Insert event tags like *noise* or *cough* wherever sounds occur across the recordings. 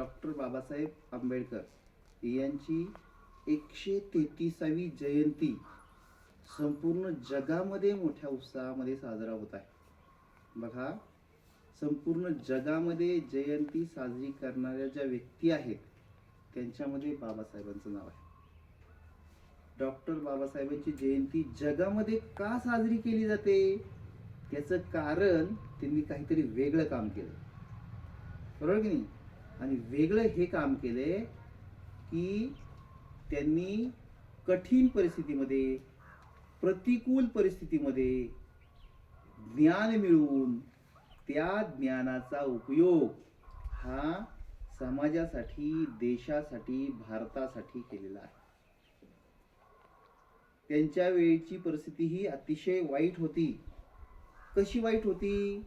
Doctor Babasaheb Ambedkar यांची एकशे तेहतीसावी जयंती संपूर्ण जगामध्ये मोठ्या उत्साहामध्ये साजरा होत आहे. बघा संपूर्ण जगामध्ये जयंती साजरी करणाऱ्या ज्या व्यक्ती आहेत त्यांच्यामध्ये बाबासाहेबांचं नाव आहे. डॉक्टर बाबासाहेबांची जयंती जगामध्ये का साजरी केली जाते? त्याचं कारण त्यांनी काहीतरी वेगळं काम केलं. बरोबर की नाही? आणि वेगळं हे काम केले की त्यांनी कठीण परिस्थितीमध्ये प्रतिकूल परिस्थितीमध्ये ज्ञान मिळवून त्या ज्ञानाचा उपयोग हा समाजासाठी देशासाठी भारतासाठी केलेला आहे. त्यांच्या वेळची परिस्थिती ही अतिशय वाईट होती. कशी वाईट होती?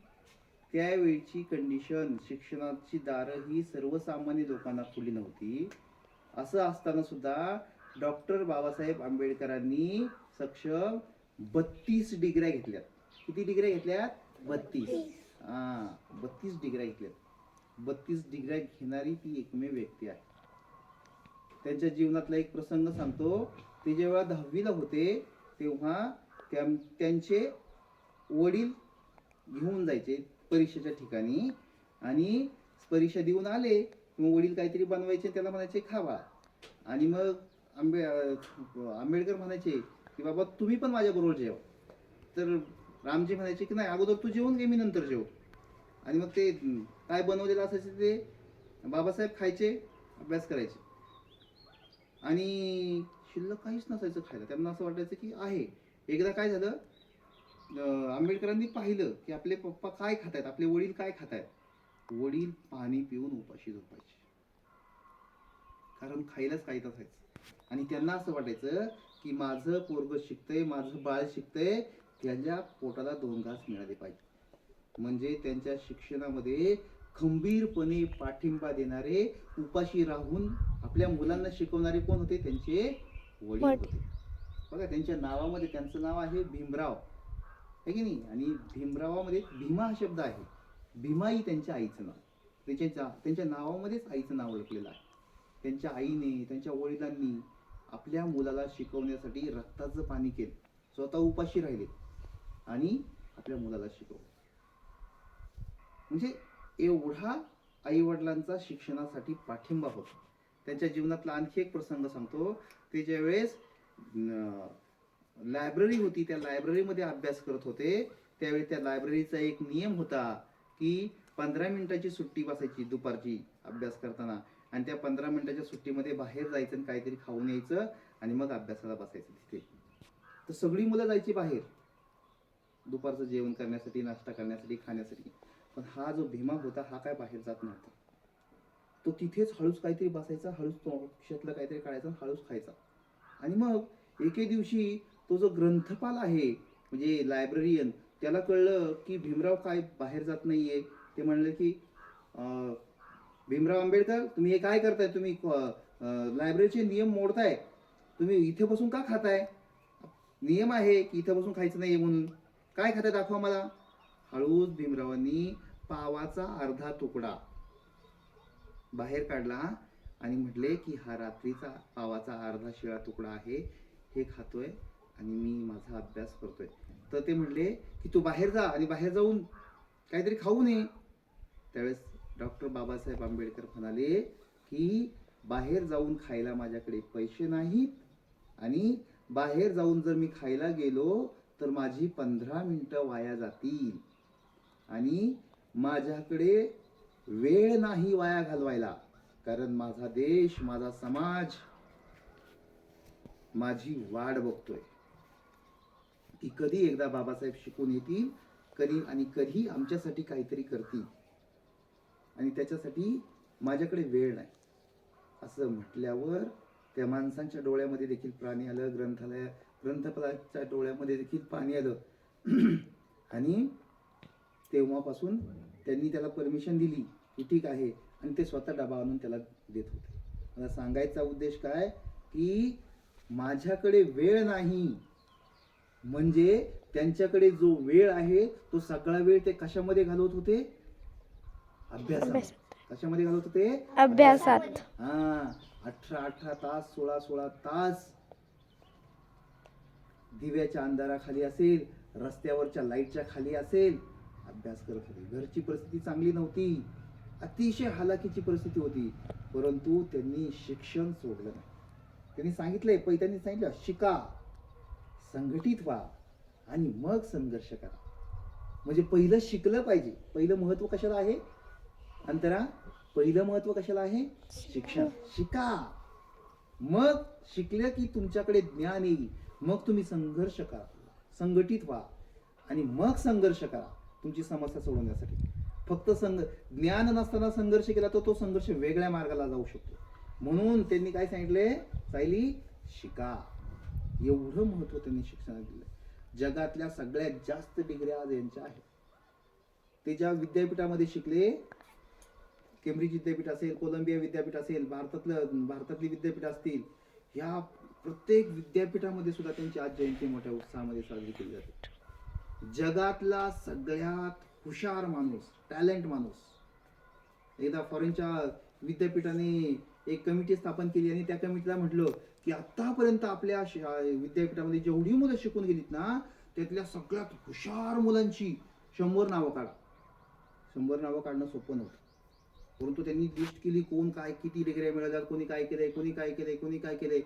त्यावेळची कंडिशन शिक्षणाची दारं ही सर्वसामान्य लोकांना खुली नव्हती. असं असताना सुद्धा डॉक्टर बाबासाहेब आंबेडकरांनी सक्षम बत्तीस डिग्र्या घेतल्यात. किती डिग्र्या घेतल्यात? बत्तीस. हा बत्तीस डिग्र्या घेतल्यात. बत्तीस डिग्र्या घेणारी ती एकमेव व्यक्ती आहे. त्यांच्या जीवनातला एक प्रसंग सांगतो. ते जेव्हा दहावीला होते तेव्हा त्यां- त्यांचे वडील घेऊन जायचे परीक्षेच्या ठिकाणी. आणि परीक्षा देऊन आले मग वडील काहीतरी बनवायचे त्याला म्हणायचे खावा. आणि मग आंबे आंबेडकर म्हणायचे की बाबा तुम्ही पण माझ्याबरोबर जेव. तर रामजी म्हणायचे की नाही अगोदर तू जेवून घे मी नंतर जेव. आणि मग ते काय बनवलेलं असायचं ते बाबासाहेब खायचे अभ्यास करायचे. आणि शिल्लक काहीच नसायचं खायला. त्यांना असं वाटायचं की आहे. एकदा काय झालं आंबेडकरांनी पाहिलं की आपले पप्पा काय खातायत आपले वडील काय खातायत? वडील पाणी पिऊन उपाशी झोपायचे. कारण खायलाच काहीच असायचं आणि त्यांना असं वाटायचं की माझं पोरग शिकतंय माझं बाळ शिकतंय त्याच्या पोटाला दोन घास मिळाले पाहिजे. म्हणजे त्यांच्या शिक्षणामध्ये खंबीरपणे पाठिंबा देणारे उपाशी राहून आपल्या मुलांना शिकवणारे कोण होते? त्यांचे वडील वडील. होते. बघा त्यांच्या नावामध्ये त्यांचं नाव आहे भीमराव. आहे की नाही. आणि भीमरावामध्ये भीमा हा शब्द आहे. भीमा त्यांच्या आईचं नाव. त्याच्या त्यांच्या नावामध्येच आईचं नाव ओळखलेलं आहे. त्यांच्या आईने त्यांच्या वडिलांनी आपल्या मुलाला शिकवण्यासाठी रक्ताचं पाणी केलं. स्वतः उपाशी राहिले. आणि आपल्या मुलाला शिकवलं. म्हणजे एवढा आई वडिलांचा शिक्षणासाठी पाठिंबा होता. त्यांच्या जीवनातला आणखी एक प्रसंग सांगतो. ते ज्यावेळेस लायब्ररी होती त्या लायब्ररीमध्ये अभ्यास करत होते. त्यावेळी त्या लायब्ररीचा एक नियम होता की पंधरा मिनिटाची सुट्टी बसायची दुपारची अभ्यास करताना आणि त्या पंधरा मिनिटाच्या सुट्टीमध्ये बाहेर जायचं आणि काहीतरी खाऊन यायचं आणि मग अभ्यासाला बसायचं तिथे. तर सगळी मुलं जायची बाहेर. दुपारचं जेवण करण्यासाठी नाश्ता करण्यासाठी खाण्यासाठी. पण हा जो भीमा होता हा काय बाहेर जात नव्हता. तो तिथेच हळूच काहीतरी बसायचा हळूच तो खिशातलं काहीतरी काढायचं हळूच खायचा. आणि मग एके दिवशी तो जो ग्रंथपाल आहे म्हणजे लायब्ररियन त्याला कळलं की भीमराव काय बाहेर जात नाही आहे ते म्हणले की भीमराव आंबेडकर तुम्ही हे काय करताय? तुम्ही लायब्ररीचे नियम मोडताय. तुम्ही इथे बसून का खाताय? नियम आहे की इथे बसून खायचं नाही म्हणून. काय खाताय दाखवा मला. हळूच भीमरावांनी पावाचा अर्धा तुकडा बाहेर काढला आणि म्हटले की हा रात्रीचा पावाचा अर्धा शिळा तुकडा आहे. हे खातोय. आणि मी माझा अभ्यास करतोय. तर ते म्हणले की तू बाहेर जा आणि बाहेर जाऊन काहीतरी खाऊ नये. त्यावेळेस डॉक्टर बाबासाहेब आंबेडकर म्हणाले की बाहेर जाऊन खायला माझ्याकडे पैसे नाहीत आणि बाहेर जाऊन जर मी खायला गेलो तर माझी पंधरा मिनिटं वाया जातील आणि माझ्याकडे वेळ नाही वाया घालवायला. कारण माझा देश माझा समाज माझी वाट बघतोय. की कधी एकदा बाबासाहेब शिकून येतील कधी आणि कधी आमच्यासाठी काहीतरी करतील. आणि त्याच्यासाठी माझ्याकडे वेळ नाही. असं म्हटल्यावर त्या माणसांच्या डोळ्यामध्ये देखील पाणी आलं ग्रंथालय ग्रंथपालाच्या डोळ्यामध्ये देखील पाणी आलं. *clears throat* आणि तेव्हापासून त्यांनी त्याला परमिशन दिली की ठीक आहे आणि ते स्वतः डबा आणून त्याला देत होते. मला सांगायचा उद्देश काय की माझ्याकडे वेळ नाही. म्हणजे त्यांच्याकडे जो वेळ आहे तो सगळा वेळ ते कशामध्ये घालवत होते? अभ्यासात. कशामध्ये घालत होते? अभ्यासात. हा. अठरा अठरा तास सोळा सोळा तास दिव्याच्या अंधाराखाली असेल रस्त्यावरच्या लाईटच्या खाली असेल अभ्यास करत होते. घरची परिस्थिती चांगली नव्हती. अतिशय हालाकीची परिस्थिती होती. परंतु त्यांनी शिक्षण सोडलं नाही. त्यांनी सांगितलंय पै त्यांनी सांगितलं शिका. संघटित व्हा आणि मग संघर्ष करा. म्हणजे पहिलं शिकलं पाहिजे. पहिलं महत्त्व कशाला आहे? अंतरा पहिलं महत्त्व कशाला आहे? शिक्षण. शिका. मग शिकलं की तुमच्याकडे ज्ञान येईल. मग तुम्ही संघर्ष करा. संघटित व्हा आणि मग संघर्ष करा तुमची समस्या सोडवण्यासाठी. फक्त संघ ज्ञान नसताना संघर्ष केला तर तो संघर्ष वेगळ्या मार्गाला जाऊ शकतो. म्हणून त्यांनी काय सांगितले? सायली शिका. एवढं महत्त्व त्यांनी शिक्षणाला दिलं जगातल्या सगळ्यात जास्त डिग्र्या आज यांच्या आहेत. ते ज्या विद्यापीठामध्ये शिकले केम्ब्रिज विद्यापीठ असेल कोलंबिया विद्यापीठ असेल भारतातलं भारतातली विद्यापीठ असतील ह्या प्रत्येक विद्यापीठामध्ये सुद्धा त्यांची आज जयंती मोठ्या उत्साहामध्ये साजरी केली जाते. जगातला सगळ्यात हुशार माणूस टॅलेंट माणूस एकदा फॉरेनच्या विद्यापीठाने एक कमिटी स्थापन केली आणि त्या कमिटीला म्हटलं की आतापर्यंत आपल्या विद्यापीठामध्ये जेवढी मुलं शिकून गेलीत ना त्यातल्या सगळ्यात हुशार मुलांची शंभर नावं काढा. शंभर नावं काढणं सोपं नव्हतं. परंतु त्यांनी लिस्ट केली कोण काय किती डिग्र्या मिळाल्या कोणी काय केलंय कोणी काय केलंय कोणी काय केलंय.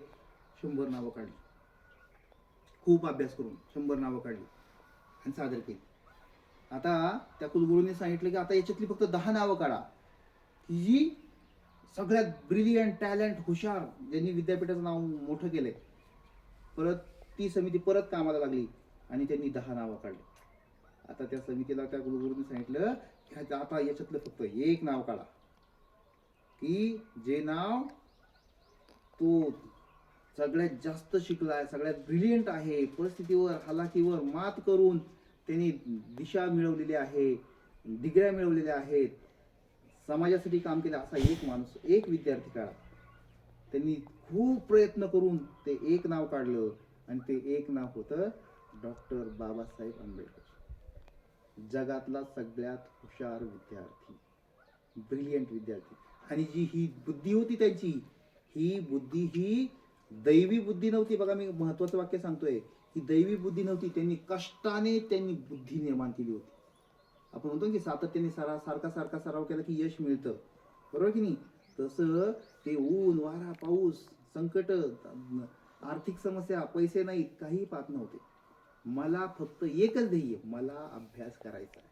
शंभर नावं काढली. खूप अभ्यास करून शंभर नावं काढली आणि सादर केली. आता त्या कुलगुरूंनी सांगितलं की आता याच्यातली फक्त दहा नावं काढा. की जी सगळ्यात ब्रिलियंट टॅलेंट हुशार ज्यांनी विद्यापीठाचं नाव मोठं केलंय. परत ती समिती परत कामाला लागली आणि त्यांनी दहा नावं काढली. आता त्या समितीला त्या कुलगुरूंनी सांगितलं की आता याच्यातलं फक्त एक नाव काढा. की जे नाव तो सगळ्यात जास्त शिकलाय सगळ्यात ब्रिलियंट आहे परिस्थितीवर हालाकीवर मात करून त्यांनी दिशा मिळवलेली आहे डिग्र्या मिळवलेल्या आहेत. समाजासाठी काम केलं असा एक माणूस एक विद्यार्थी काढा त्यांनी खूप प्रयत्न करून ते एक नाव काढलं आणि ते एक नाव होतं डॉक्टर बाबासाहेब आंबेडकर. जगातला सगळ्यात हुशार विद्यार्थी. ब्रिलियंट विद्यार्थी. आणि जी ही बुद्धी होती त्यांची ही बुद्धी ही दैवी बुद्धी नव्हती. बघा मी महत्वाचं वाक्य सांगतोय. ही दैवी बुद्धी नव्हती. त्यांनी कष्टाने त्यांनी बुद्धी निर्माण केली होती. आपण म्हणतो की सातत्याने सरा सारखा सारखा सराव केला की यश मिळतं. बरोबर की नाही? तसं ते ऊन वारा पाऊस संकट आर्थिक समस्या पैसे नाहीत काही पाहत नव्हते. मला फक्त एकच ध्येय मला अभ्यास करायचा आहे.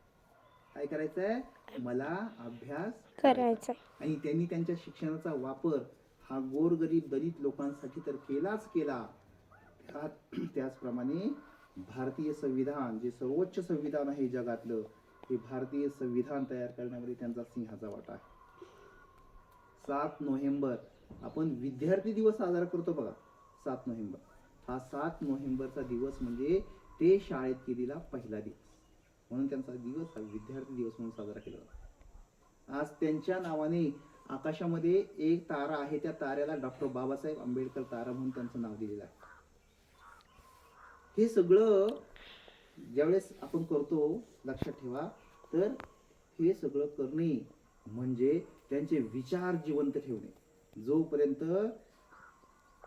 काय करायचं आहे? मला अभ्यास करायचं आणि त्यांनी त्यांच्या शिक्षणाचा वापर हा गोरगरीब दलित लोकांसाठी तर केलाच केला. त्याचप्रमाणे भारतीय संविधान जे सर्वोच्च संविधान आहे जगातलं हे भारतीय संविधान तयार करण्यामध्ये त्यांचा सिंहाचा वाटा आहे. सात नोव्हेंबर आपण विद्यार्थी दिवस साजरा करतो बघा. सात नोव्हेंबर. हा सात नोव्हेंबरचा दिवस म्हणजे ते शाळेत केलेला पहिला दिवस. म्हणून त्यांचा दिवस हा विद्यार्थी दिवस म्हणून साजरा केला जातो. आज त्यांच्या नावाने आकाशामध्ये एक तारा आहे त्या ताऱ्याला डॉक्टर बाबासाहेब आंबेडकर तारा म्हणून त्यांचं नाव दिलेलं आहे. हे सगळं ज्यावेळेस आपण करतो लक्षात ठेवा. तर हे सगळं करणे म्हणजे त्यांचे विचार जिवंत ठेवणे. जोपर्यंत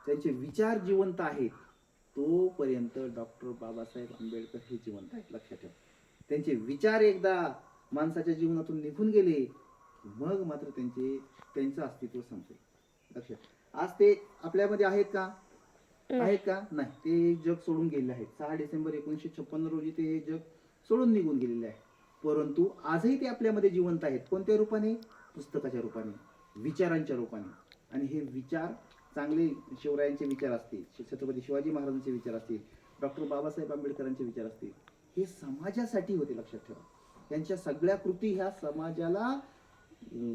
त्यांचे विचार जिवंत आहेत तोपर्यंत डॉक्टर बाबासाहेब आंबेडकर हे जिवंत आहेत. लक्षात ठेवा. त्यांचे विचार एकदा माणसाच्या जीवनातून निघून गेले मग मात्र त्यांचे त्यांचं अस्तित्व संपेल. लक्षात आज ते आपल्यामध्ये आहेत का? आहेत का? नाही. ते जग सोडून गेलेले आहेत सहा डिसेंबर एकोणीसशे छप्पन्न रोजी ते हे जग सोडून निघून गेलेले आहे. परंतु आजही ते आपल्यामध्ये जिवंत आहेत. कोणत्या रूपाने? पुस्तकाच्या रूपाने विचारांच्या रूपाने. आणि हे विचार चांगले शिवरायांचे विचार असतील छत्रपती शिवाजी महाराजांचे विचार असतील डॉक्टर बाबासाहेब आंबेडकरांचे विचार असतील हे समाजासाठी होते लक्षात ठेवा. त्यांच्या सगळ्या कृती ह्या समाजाला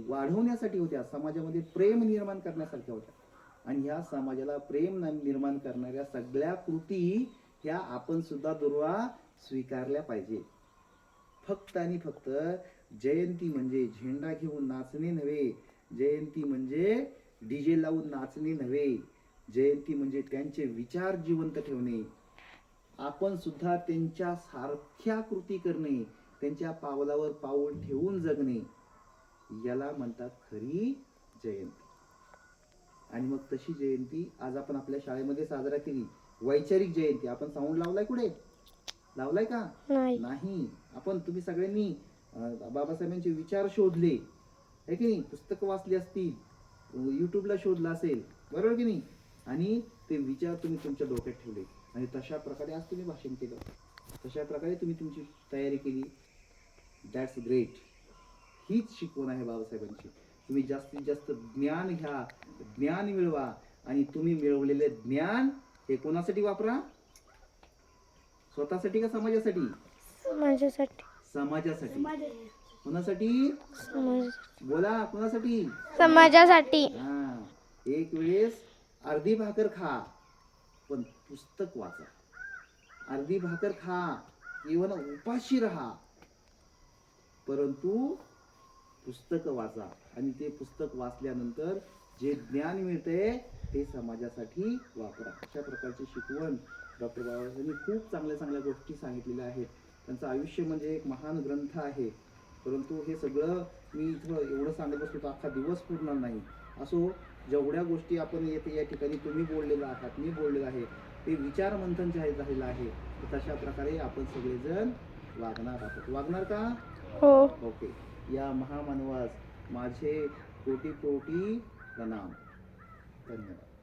वाढवण्यासाठी होत्या. समाजामध्ये प्रेम निर्माण करण्यासारख्या होत्या. आणि ह्या समाजाला प्रेम निर्माण करणाऱ्या सगळ्या कृती ह्या आपण सुद्धा दुर्वा स्वीकारल्या पाहिजे. फक्त आणि फक्त जयंती म्हणजे झेंडा घेऊन नाचणे नव्हे जयंती म्हणजे डीजे लावून नाचणे नव्हे जयंती म्हणजे त्यांचे विचार जिवंत ठेवणे. आपण सुद्धा त्यांच्या सारख्या कृती करणे त्यांच्या पावलावर पाऊल ठेवून जगणे. याला म्हणतात खरी जयंती. आणि मग तशी जयंती आज आपण आपल्या शाळेमध्ये साजरा केली. वैचारिक जयंती. आपण साऊंड लावलाय कुठे? लावलाय का? नाही. नाही. आपण तुम्ही सगळ्यांनी बाबासाहेबांचे विचार शोधले. आहे की नाही? पुस्तकं वाचली असतील. युट्यूबला शोधलं असेल. बरोबर की नाही? आणि ते विचार तुम्ही तुमच्या डोक्यात ठेवले. आणि तशा प्रकारे आज तुम्ही भाषण केलं. तशा प्रकारे तुम्ही तुमची तयारी केली. दॅट्स ग्रेट हीच शिकवण आहे बाबासाहेबांची. तुम्ही जास्तीत जास्त ज्ञान घ्या ज्ञान मिळवा आणि तुम्ही मिळवलेले ज्ञान हे कोणासाठी वापरा? स्वतःसाठी का समाजासाठी? माझ्यासाठी समाजासाठी. कोणासाठी? बोला कोणासाठी? समाजासाठी. हा एक वेळेस अर्धी भाकर खा पण पुस्तक वाचा. अर्धी भाकर खा इवन उपाशी राहा. परंतु पुस्तक वाचा. आणि ते पुस्तक वाचल्यानंतर जे ज्ञान मिळते ते समाजासाठी वापरा. अशा प्रकारची शिकवण डॉक्टर बाबासाहेबांनी खूप चांगल्या चांगल्या गोष्टी सांगितलेल्या आहेत. त्यांचं आयुष्य म्हणजे एक महान ग्रंथ आहे. परंतु हे सगळं मी इथं एवढं सांगत बसलो तर अख्खा दिवस पुरणार नाही. असो जेवढ्या गोष्टी आपण येथे या ठिकाणी तुम्ही बोललेला आहात मी बोललेलं आहे ते विचार मंथन जे आहे. झालेलं आहे तशा प्रकारे आपण सगळेजण वागणार आहोत. वागणार का? हो. ओके. या महामानवास माझे कोटी कोटी प्रणाम. धन्यवाद.